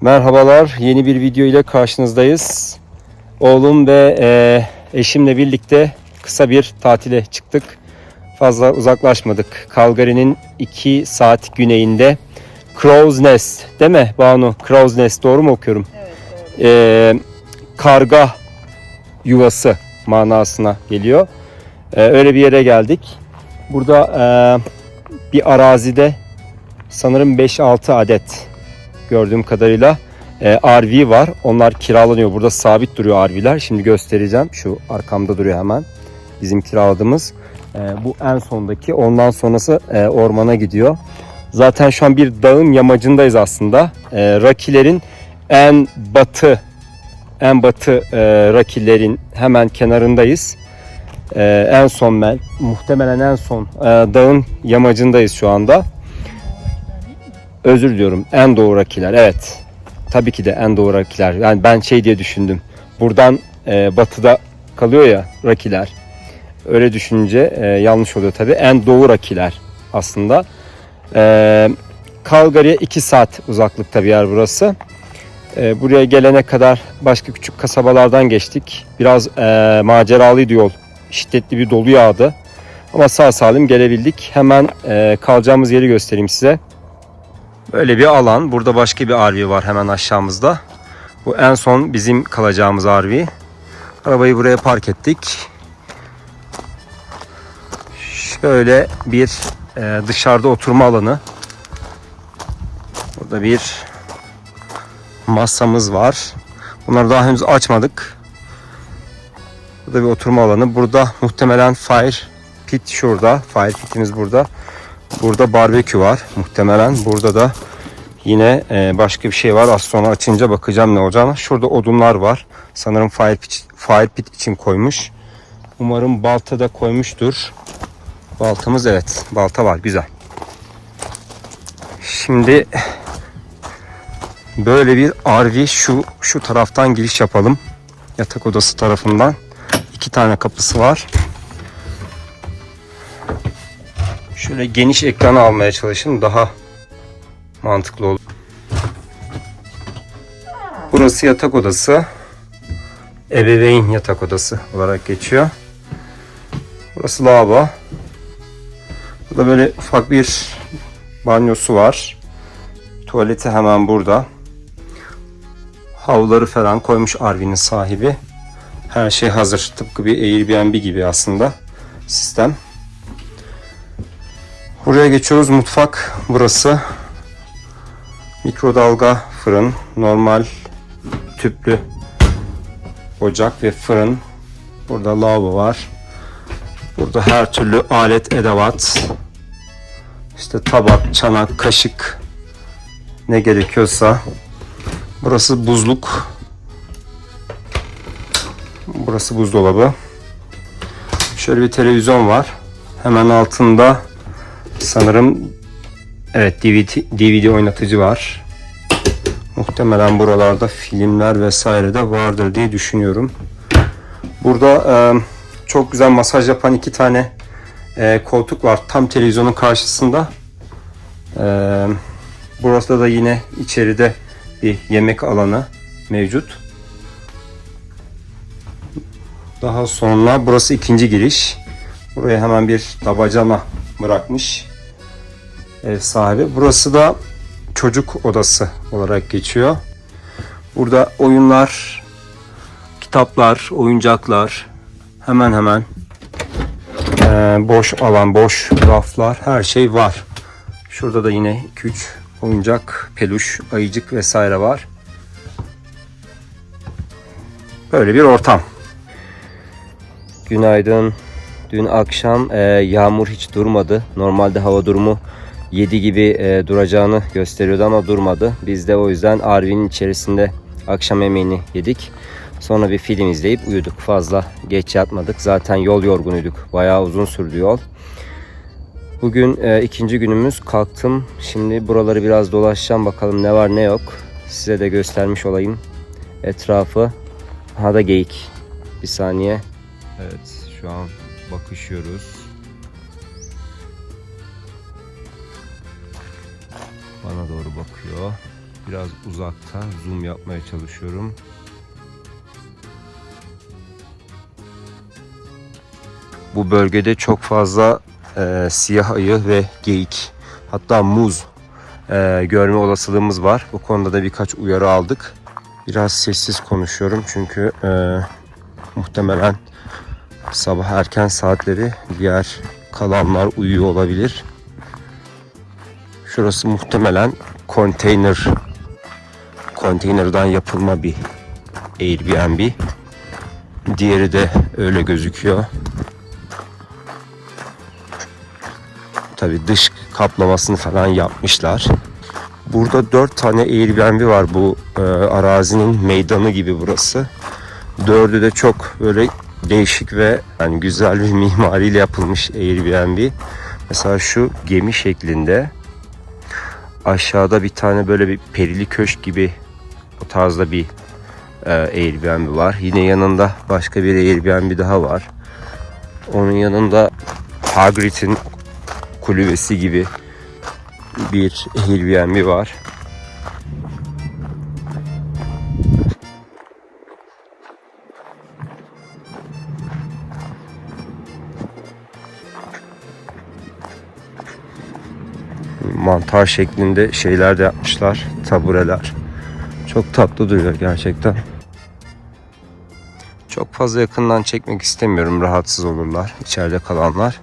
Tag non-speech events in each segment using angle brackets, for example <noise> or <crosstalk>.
Merhabalar, yeni bir video ile karşınızdayız. Oğlum ve e, eşimle birlikte kısa bir tatile çıktık. Fazla uzaklaşmadık. Calgary'nin 2 saat güneyinde Crow's Nest, değil mi Banu? Crow's Nest, doğru mu okuyorum? E, karga yuvası manasına geliyor. E, öyle bir yere geldik. Burada e, bir arazide sanırım 5-6 adet gördüğüm kadarıyla e, RV var. Onlar kiralanıyor. Burada sabit duruyor RV'ler. Şimdi göstereceğim. Şu arkamda duruyor hemen. Bizim kiraladığımız. E, bu en sondaki. Ondan sonrası e, ormana gidiyor. Zaten şu an bir dağın yamacındayız aslında. E, Rakilerin en batı en batı e, Rakilerin hemen kenarındayız. E, en son ben muhtemelen en son e, dağın yamacındayız şu anda. Özür diliyorum. En doğu rakiler. Evet. Tabii ki de en doğu rakiler. Yani ben şey diye düşündüm. Buradan e, batıda kalıyor ya rakiler. Öyle düşününce e, yanlış oluyor tabii. En doğu rakiler aslında. E, Calgary'e 2 saat uzaklıkta bir yer burası. E, buraya gelene kadar başka küçük kasabalardan geçtik. Biraz e, maceralıydı yol. Şiddetli bir dolu yağdı. Ama sağ salim gelebildik. Hemen e, kalacağımız yeri göstereyim size. Böyle bir alan. Burada başka bir RV var hemen aşağımızda. Bu en son bizim kalacağımız RV. Arabayı buraya park ettik. Şöyle bir e, dışarıda oturma alanı. Burada bir masamız var. Bunları daha henüz açmadık. Burada bir oturma alanı. Burada muhtemelen fire pit şurada. Fire pitimiz burada. Burada barbekü var muhtemelen. Burada da yine e, başka bir şey var. Az sonra açınca bakacağım ne olacağını. Şurada odunlar var. Sanırım fire pit, fire pit için koymuş. Umarım balta da koymuştur. Baltamız evet. Balta var. Güzel. Şimdi böyle bir RV şu şu taraftan giriş yapalım. Yatak odası tarafından. iki tane kapısı var. Şöyle geniş ekranı almaya çalışın daha mantıklı olur. Burası yatak odası. Ebeveyn yatak odası olarak geçiyor. Burası lavabo. Burada böyle ufak bir banyosu var. Tuvaleti hemen burada. Havluları falan koymuş Arvin'in sahibi. Her şey hazır. Tıpkı bir Airbnb gibi aslında sistem. Buraya geçiyoruz. Mutfak burası. Mikrodalga fırın, normal tüplü ocak ve fırın. Burada lavabo var. Burada her türlü alet edevat. İşte tabak, çanak, kaşık ne gerekiyorsa. Burası buzluk. Burası buzdolabı. Şöyle bir televizyon var. Hemen altında Sanırım evet DVD, DVD oynatıcı var. Muhtemelen buralarda filmler vesaire de vardır diye düşünüyorum. Burada e, çok güzel masaj yapan iki tane e, koltuk var tam televizyonun karşısında. E, burası da yine içeride bir yemek alanı mevcut. Daha sonra burası ikinci giriş. Buraya hemen bir tabacana bırakmış ev sahibi. Burası da çocuk odası olarak geçiyor. Burada oyunlar, kitaplar, oyuncaklar hemen hemen e, boş alan, boş raflar her şey var. Şurada da yine 2-3 oyuncak, peluş, ayıcık vesaire var. Böyle bir ortam. Günaydın. Dün akşam e, yağmur hiç durmadı. Normalde hava durumu 7 gibi e, duracağını gösteriyordu ama durmadı. Biz de o yüzden RV'nin içerisinde akşam yemeğini yedik. Sonra bir film izleyip uyuduk. Fazla geç yatmadık. Zaten yol yorgunuyduk. Bayağı uzun sürdü yol. Bugün e, ikinci günümüz. Kalktım. Şimdi buraları biraz dolaşacağım. Bakalım ne var ne yok. Size de göstermiş olayım. Etrafı. Ha da geyik. Bir saniye. Evet şu an bakışıyoruz. Bana doğru bakıyor. Biraz uzakta zoom yapmaya çalışıyorum. Bu bölgede çok fazla e, siyah ayı ve geyik hatta muz e, görme olasılığımız var. Bu konuda da birkaç uyarı aldık. Biraz sessiz konuşuyorum çünkü e, muhtemelen sabah erken saatleri diğer kalanlar uyuyor olabilir. Şurası muhtemelen konteyner konteynerden yapılma bir Airbnb. Diğeri de öyle gözüküyor. Tabi dış kaplamasını falan yapmışlar. Burada dört tane Airbnb var bu e, arazinin meydanı gibi burası. Dördü de çok böyle değişik ve yani güzel bir <laughs> mimariyle yapılmış Airbnb. Mesela şu gemi şeklinde. Aşağıda bir tane böyle bir perili köşk gibi o tarzda bir e, Airbnb var. Yine yanında başka bir Airbnb daha var. Onun yanında Hagrid'in kulübesi gibi bir Airbnb var. Mantar şeklinde şeyler de yapmışlar. Tabureler. Çok tatlı duruyor gerçekten. Çok fazla yakından çekmek istemiyorum. Rahatsız olurlar içeride kalanlar.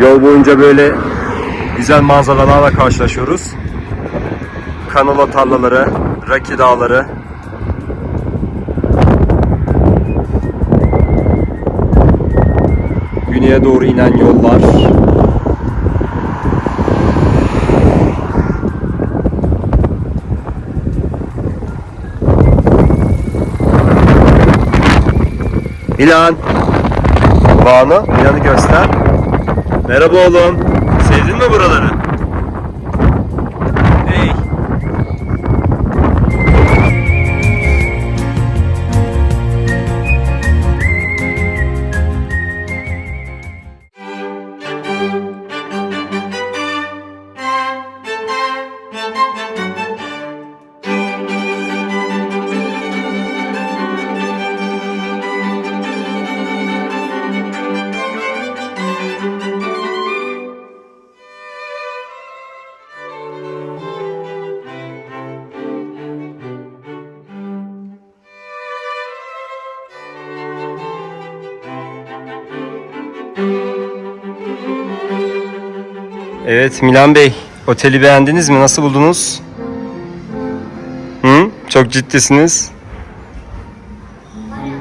Yol boyunca böyle güzel manzaralarla karşılaşıyoruz. Kanola tarlaları, Raki dağları. Güneye doğru inen yollar. Milan. Banu, Milan'ı göster. Merhaba oğlum. Sevdin mi buraları? Evet Milan Bey, oteli beğendiniz mi? Nasıl buldunuz? Hı? Çok ciddisiniz.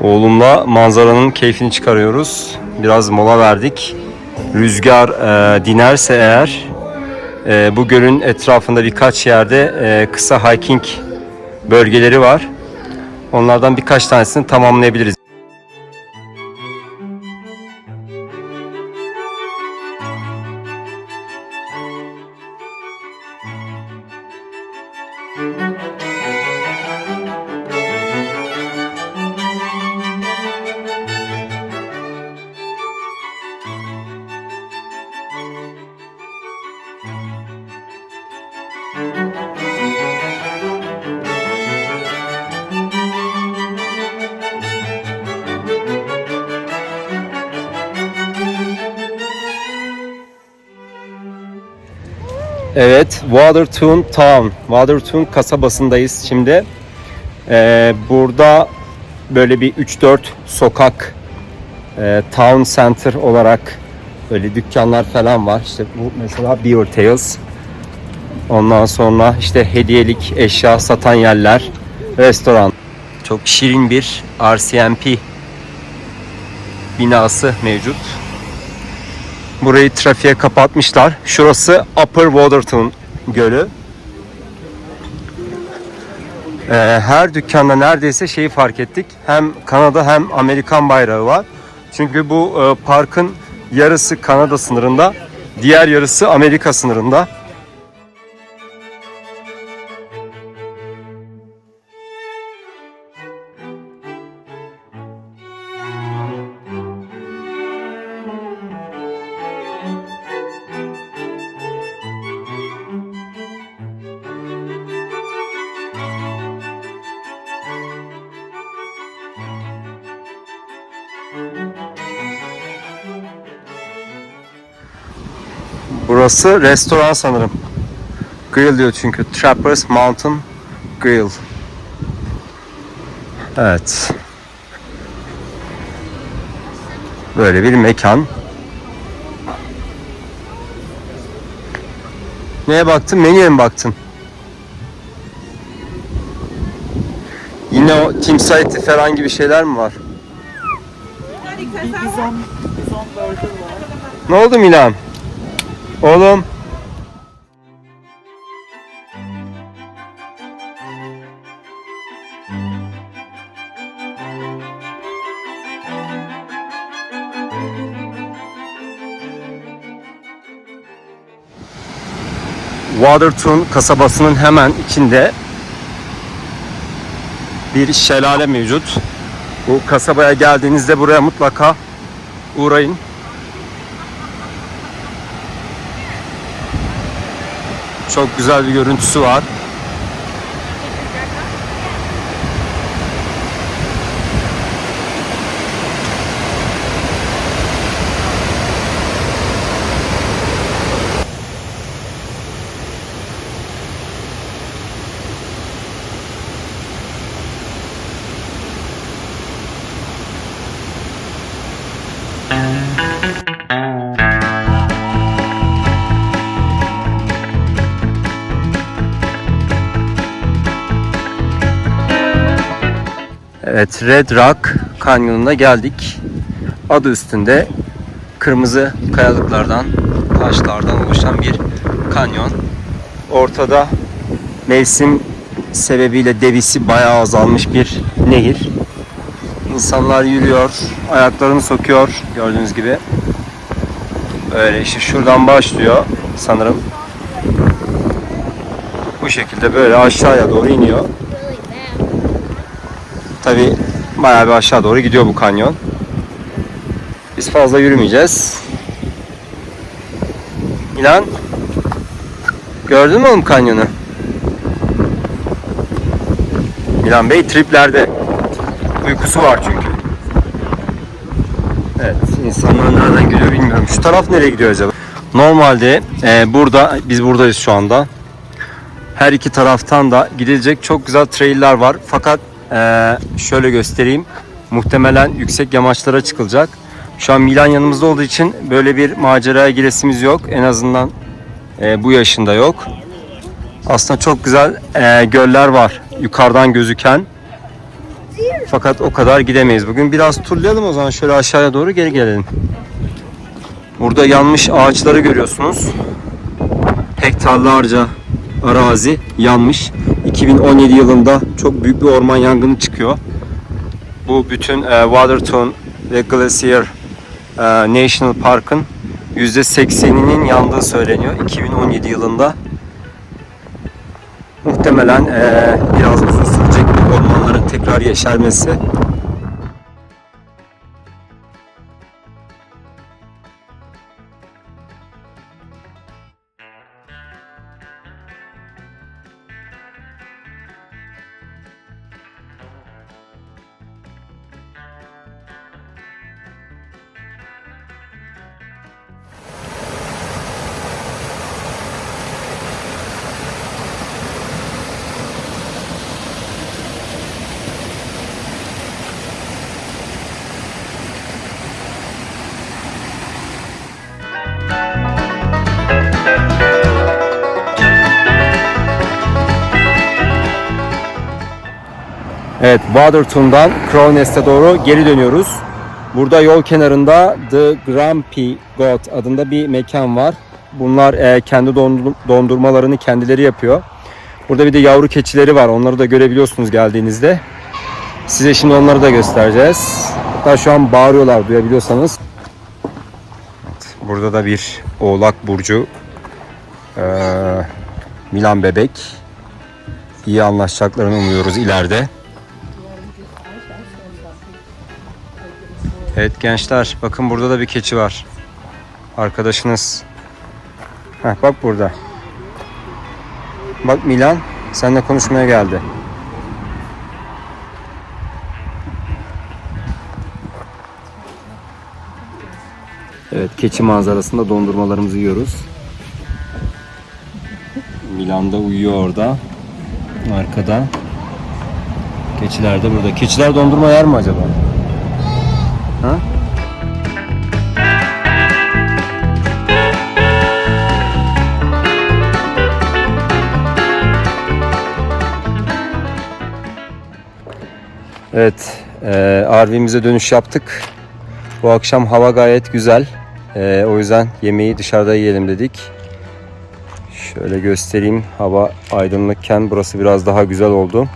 Oğlumla manzaranın keyfini çıkarıyoruz. Biraz mola verdik. Rüzgar e, dinerse eğer e, bu gölün etrafında birkaç yerde e, kısa hiking bölgeleri var. Onlardan birkaç tanesini tamamlayabiliriz. Evet, Watertown Town, Watertown kasabasındayız şimdi. Ee, burada böyle bir 3-4 sokak, e, town center olarak böyle dükkanlar falan var. İşte bu mesela Beaver Tails. Ondan sonra işte hediyelik eşya satan yerler, restoran. Çok şirin bir RCMP binası mevcut. Burayı trafiğe kapatmışlar. Şurası Upper Watertown Gölü. Ee, her dükkanda neredeyse şeyi fark ettik. Hem Kanada hem Amerikan bayrağı var. Çünkü bu e, parkın yarısı Kanada sınırında, diğer yarısı Amerika sınırında. Burası restoran sanırım. Grill diyor çünkü. Trappers Mountain Grill. Evet. Böyle bir mekan. Neye baktın? Menüye mi baktın? Yine o timsah eti falan gibi şeyler mi var? Ne oldu Milan? Oğlum. Watertown kasabasının hemen içinde bir şelale mevcut. Bu kasabaya geldiğinizde buraya mutlaka uğrayın. Çok güzel bir görüntüsü var. Evet, Red Rock Kanyonu'na geldik. Adı üstünde kırmızı kayalıklardan, taşlardan oluşan bir kanyon. Ortada mevsim sebebiyle devisi bayağı azalmış bir nehir. İnsanlar yürüyor, ayaklarını sokuyor gördüğünüz gibi. Öyle işte şuradan başlıyor sanırım. Bu şekilde böyle aşağıya doğru iniyor. Tabi bayağı bir aşağı doğru gidiyor bu kanyon. Biz fazla yürümeyeceğiz. İlan gördün mü oğlum kanyonu? Milan Bey triplerde. Uykusu var çünkü. Evet, insanlar nereden gidiyor bilmiyorum. Şu taraf nereye gidiyor acaba? Normalde e, burada, biz buradayız şu anda. Her iki taraftan da gidilecek çok güzel trailler var. Fakat e, şöyle göstereyim. Muhtemelen yüksek yamaçlara çıkılacak. Şu an Milan yanımızda olduğu için böyle bir maceraya giresimiz yok. En azından e, bu yaşında yok. Aslında çok güzel e, göller var yukarıdan gözüken. Fakat o kadar gidemeyiz. Bugün biraz turlayalım o zaman şöyle aşağıya doğru geri gelelim. Burada yanmış ağaçları görüyorsunuz. Hektarlarca arazi yanmış. 2017 yılında çok büyük bir orman yangını çıkıyor. Bu bütün e, Watertown ve Glacier e, National Park'ın %80'inin yandığı söyleniyor 2017 yılında. Muhtemelen e, biraz uzun sürecek ormanların tekrar yeşermesi. Evet, Watertown'dan Crow Nest'e doğru geri dönüyoruz. Burada yol kenarında The Grumpy Goat adında bir mekan var. Bunlar e, kendi dondur- dondurmalarını kendileri yapıyor. Burada bir de yavru keçileri var. Onları da görebiliyorsunuz geldiğinizde. Size şimdi onları da göstereceğiz. Hatta şu an bağırıyorlar duyabiliyorsanız. Burada da bir oğlak burcu. Ee, Milan bebek. İyi anlaşacaklarını umuyoruz ileride. Evet gençler bakın burada da bir keçi var. Arkadaşınız. Heh, bak burada. Bak Milan seninle konuşmaya geldi. Evet keçi manzarasında dondurmalarımızı yiyoruz. Milan'da uyuyor orada. Arkada. Keçiler de burada. Keçiler dondurma yer mi acaba? Ha? Evet, e, RV'mize dönüş yaptık. Bu akşam hava gayet güzel. E, o yüzden yemeği dışarıda yiyelim dedik. Şöyle göstereyim. Hava aydınlıkken burası biraz daha güzel oldu.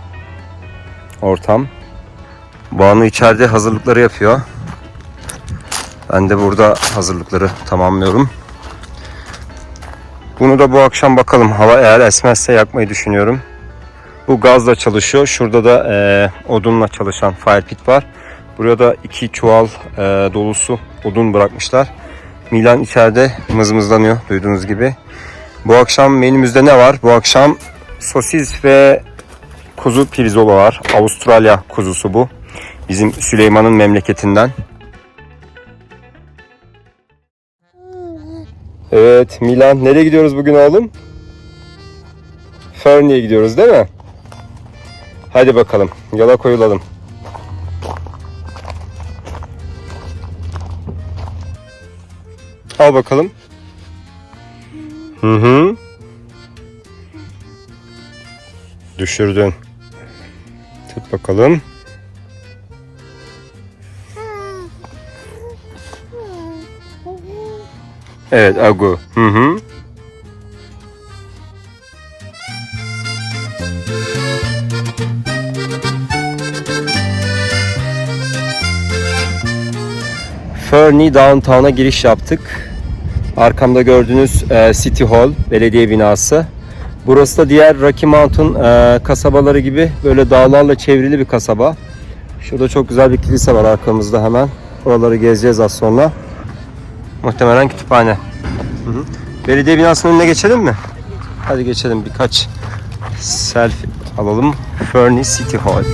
Ortam. Banu içeride hazırlıkları yapıyor. Ben de burada hazırlıkları tamamlıyorum. Bunu da bu akşam bakalım. Hava eğer esmezse yakmayı düşünüyorum. Bu gazla çalışıyor. Şurada da e, odunla çalışan fire pit var. Buraya da iki çuval e, dolusu odun bırakmışlar. Milan içeride mızmızlanıyor duyduğunuz gibi. Bu akşam menümüzde ne var? Bu akşam sosis ve kuzu pirzola var. Avustralya kuzusu bu. Bizim Süleyman'ın memleketinden. Evet Milan nereye gidiyoruz bugün oğlum? Fernie'ye gidiyoruz değil mi? Hadi bakalım yola koyulalım. Al bakalım. Hı hı. Düşürdün. Tut bakalım. Evet Agu. Hı hı. Fernie Downtown'a giriş yaptık. Arkamda gördüğünüz e, City Hall, belediye binası. Burası da diğer Rocky Mountain e, kasabaları gibi böyle dağlarla çevrili bir kasaba. Şurada çok güzel bir kilise var arkamızda hemen. Oraları gezeceğiz az sonra. Muhtemelen kütüphane. Hı hı. Belediye binasının önüne geçelim mi? Hadi geçelim birkaç selfie alalım. Fernie City Hall.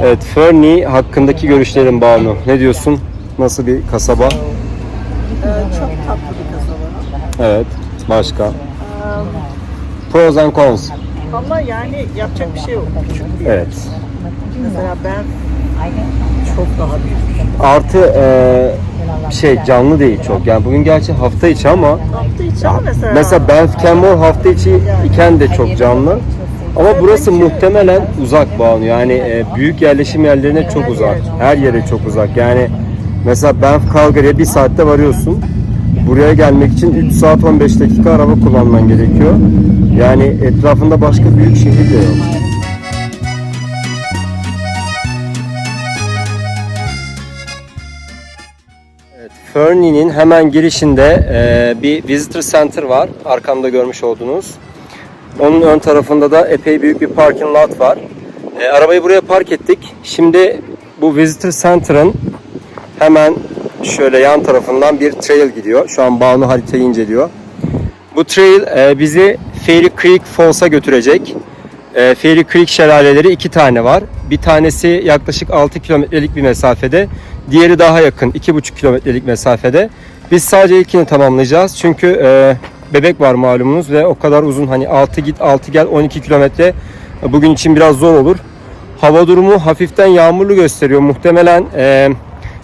Evet, Fernie hakkındaki görüşlerin Banu. Ne diyorsun? Nasıl bir kasaba? Ee, çok tatlı bir kasaba. Evet, başka. Pros and cons. Ama yani yapacak bir şey yok. Küçük bir. Evet. Mesela ben çok daha büyük. Artı e, şey canlı değil çok. Yani bugün gerçi hafta içi ama Hafta içi ama mesela. mesela Banff Canmore hafta içi iken de çok canlı. Ama burası muhtemelen uzak Banu. Yani e, büyük yerleşim yerlerine çok uzak. Her yere çok uzak. Yani mesela Banff Calgary'e bir saatte varıyorsun. Buraya gelmek için 3 saat 15 dakika araba kullanman gerekiyor. Yani etrafında başka büyük şehir de yok. Evet, Fernie'nin hemen girişinde e, bir visitor center var. Arkamda görmüş olduğunuz. Onun ön tarafında da epey büyük bir parking lot var. E, arabayı buraya park ettik. Şimdi bu visitor center'ın hemen şöyle yan tarafından bir trail gidiyor. Şu an Banu haritayı inceliyor. Bu trail e, bizi Fairy Creek Falls'a götürecek. E, Fairy Creek şelaleleri iki tane var. Bir tanesi yaklaşık 6 kilometrelik bir mesafede. Diğeri daha yakın 2,5 kilometrelik mesafede. Biz sadece ilkini tamamlayacağız. Çünkü e, bebek var malumunuz ve o kadar uzun hani 6 git 6 gel 12 kilometre bugün için biraz zor olur. Hava durumu hafiften yağmurlu gösteriyor. Muhtemelen e,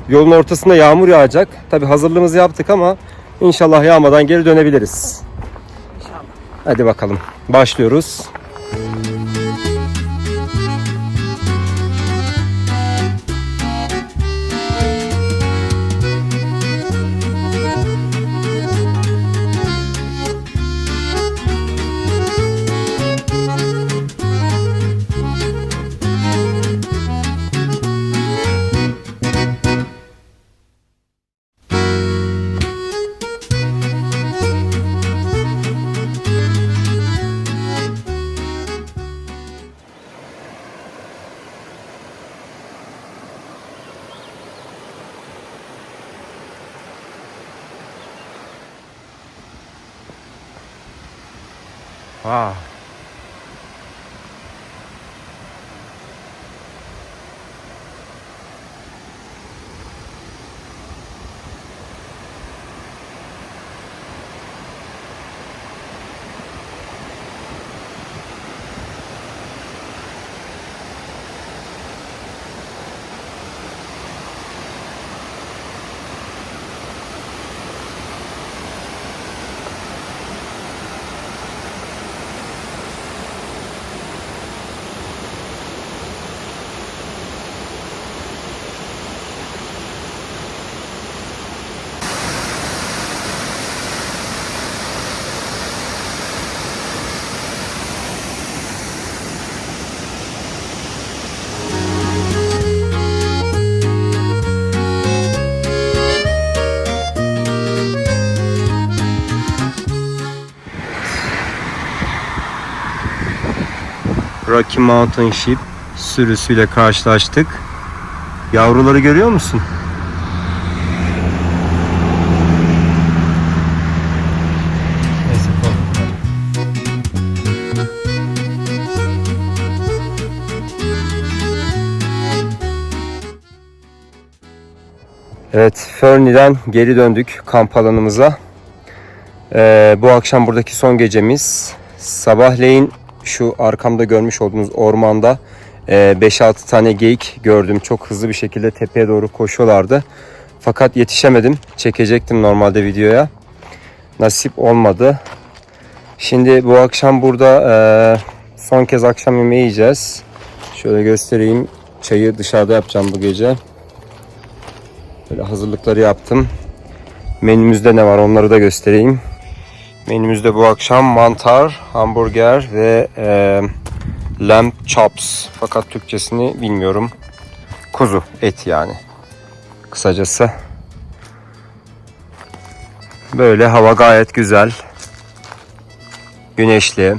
yolun ortasında yağmur yağacak. Tabi hazırlığımızı yaptık ama inşallah yağmadan geri dönebiliriz. İnşallah. Hadi bakalım. Başlıyoruz. 啊。Rocky Mountain Sheep sürüsüyle karşılaştık. Yavruları görüyor musun? Evet, Fernie'den geri döndük kamp alanımıza. Ee, bu akşam buradaki son gecemiz. Sabahleyin şu arkamda görmüş olduğunuz ormanda e, 5-6 tane geyik gördüm. Çok hızlı bir şekilde tepeye doğru koşuyorlardı. Fakat yetişemedim. Çekecektim normalde videoya. Nasip olmadı. Şimdi bu akşam burada e, son kez akşam yemeği yiyeceğiz. Şöyle göstereyim. Çayı dışarıda yapacağım bu gece. Böyle hazırlıkları yaptım. Menümüzde ne var onları da göstereyim. Menümüzde bu akşam mantar, hamburger ve e, lamb chops. Fakat Türkçesini bilmiyorum. Kuzu, et yani. Kısacası. Böyle hava gayet güzel. Güneşli,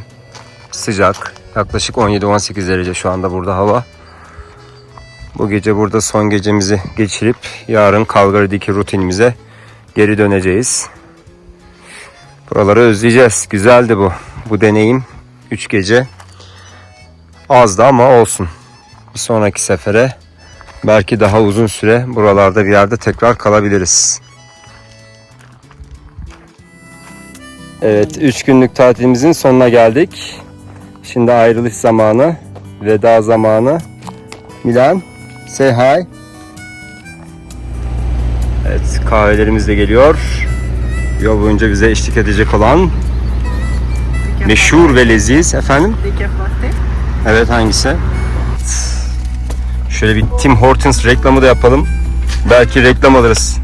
sıcak. Yaklaşık 17-18 derece şu anda burada hava. Bu gece burada son gecemizi geçirip yarın Calgary'deki rutinimize geri döneceğiz. Buraları özleyeceğiz. Güzeldi bu. Bu deneyim 3 gece. Azdı ama olsun. Bir sonraki sefere belki daha uzun süre buralarda bir yerde tekrar kalabiliriz. Evet 3 günlük tatilimizin sonuna geldik. Şimdi ayrılış zamanı. Veda zamanı. Milan, say hi. Evet kahvelerimiz de geliyor. Yol boyunca bize eşlik edecek olan meşhur ve leziz efendim. Evet hangisi? Şöyle bir Tim Hortons reklamı da yapalım. Belki reklam alırız.